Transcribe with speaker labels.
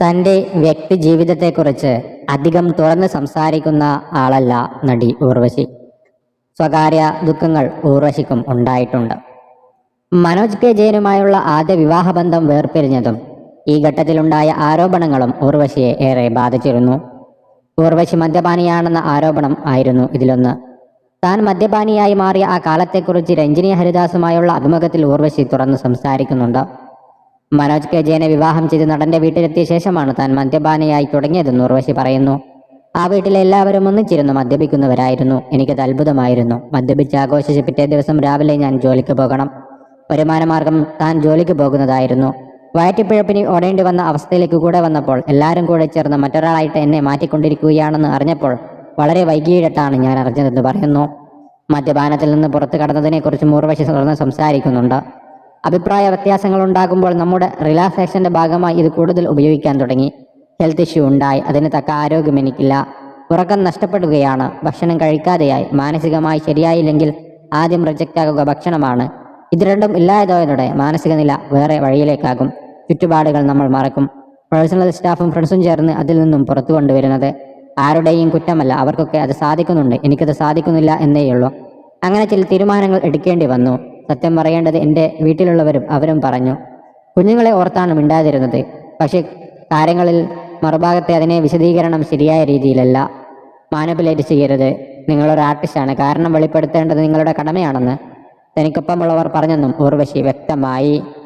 Speaker 1: തന്റെ വ്യക്തി ജീവിതത്തെക്കുറിച്ച് അധികം തുറന്ന് സംസാരിക്കുന്ന ആളല്ല നടി ഊർവശി സ്വകാര്യ ദുഃഖങ്ങൾ ഊർവശിക്കും ഉണ്ടായിട്ടുണ്ട്. മനോജ് കെ ജയനുമായുള്ള ആദ്യ വിവാഹബന്ധം വേർപിരിഞ്ഞതും ഈ ഘട്ടത്തിലുണ്ടായ ആരോപണങ്ങളും ഊർവശിയെ ഏറെ ബാധിച്ചിരുന്നു. ഊർവശി മദ്യപാനിയാണെന്ന ആരോപണം ആയിരുന്നു ഇതിലൊന്ന്. താൻ മദ്യപാനിയായി മാറിയ ആ കാലത്തെക്കുറിച്ച് രഞ്ജിനി ഹരിദാസുമായുള്ള അഭിമുഖത്തിൽ ഊർവശി തുറന്ന് സംസാരിക്കുന്നുണ്ട്. മനോജ് കെ ജയനെ വിവാഹം ചെയ്ത് നടന്റെ വീട്ടിലെത്തിയ ശേഷമാണ് താൻ മദ്യപാനിയായി തുടങ്ങിയതെന്ന് ഉർവശി പറയുന്നു. ആ വീട്ടിലെ എല്ലാവരും ഒന്നിച്ചിരുന്ന് മദ്യപിക്കുന്നവരായിരുന്നു. എനിക്കത് അത്ഭുതമായിരുന്നു. മദ്യപിച്ച് ആഘോഷിച്ച് പിറ്റേ ദിവസം രാവിലെ ഞാൻ ജോലിക്ക് പോകണം. വരുമാനമാർഗം താൻ ജോലിക്ക് പോകുന്നതായിരുന്നു. വയറ്റിപ്പിഴപ്പിന് ഓടേണ്ടി വന്ന അവസ്ഥയിലേക്ക് കൂടെ വന്നപ്പോൾ എല്ലാവരും കൂടെ ചേർന്ന് മറ്റൊരാളായിട്ട് എന്നെ മാറ്റിക്കൊണ്ടിരിക്കുകയാണെന്ന് അറിഞ്ഞപ്പോൾ വളരെ വൈകിയിട്ടാണ് ഞാൻ അറിഞ്ഞതെന്ന് പറയുന്നു. മദ്യപാനത്തിൽ നിന്ന് പുറത്തു കടന്നതിനെക്കുറിച്ച് മൂർവശി തുടർന്ന് സംസാരിക്കുന്നുണ്ട്. അഭിപ്രായ വ്യത്യാസങ്ങൾ ഉണ്ടാകുമ്പോൾ നമ്മുടെ റിലാക്സേഷന്റെ ഭാഗമായി ഇത് കൂടുതൽ ഉപയോഗിക്കാൻ തുടങ്ങി. ഹെൽത്ത് ഇഷ്യൂ ഉണ്ടായി. അതിന് തക്ക ആരോഗ്യം എനിക്കില്ല. ഉറക്കം നഷ്ടപ്പെടുകയാണ്. ഭക്ഷണം കഴിക്കാതെയായി. മാനസികമായി ശരിയായില്ലെങ്കിൽ ആദ്യം റിജക്റ്റ് ആകുക ഭക്ഷണമാണ്. ഇത് രണ്ടും ഇല്ലാതായതോടെ മാനസിക നില വേറെ വഴിയിലേക്കാകും. ചുറ്റുപാടുകൾ നമ്മൾ മറക്കും. പേഴ്സണൽ സ്റ്റാഫും ഫ്രണ്ട്സും ചേർന്ന് അതിൽ നിന്നും പുറത്തു കൊണ്ടുവരുന്നത് ആരുടെയും കുറ്റമല്ല. അവർക്കൊക്കെ അത് സാധിക്കുന്നുണ്ട്. എനിക്കത് സാധിക്കുന്നില്ല എന്നേയുള്ളൂ. അങ്ങനെ ചില തീരുമാനങ്ങൾ എടുക്കേണ്ടി വന്നു. സത്യം പറയേണ്ടത് എന്റെ വീട്ടിലുള്ളവരും അവരും പറഞ്ഞു. കുഞ്ഞുങ്ങളെ ഓർത്താണ് മിണ്ടാതിരുന്നത്. പക്ഷേ കാര്യങ്ങളിൽ മറുഭാഗത്തെ അതിനെ വിശദീകരണം ശരിയായ രീതിയിലല്ല. മാനുപുലേറ്റ് ചെയ്യരുത്. നിങ്ങളൊരു ആർട്ടിസ്റ്റാണ്. കാരണം വെളിപ്പെടുത്തേണ്ടത് നിങ്ങളുടെ കടമയാണെന്ന്. തനിക്കൊപ്പമുള്ളവർ പറഞ്ഞെന്നും ഊർവശി വ്യക്തമായി.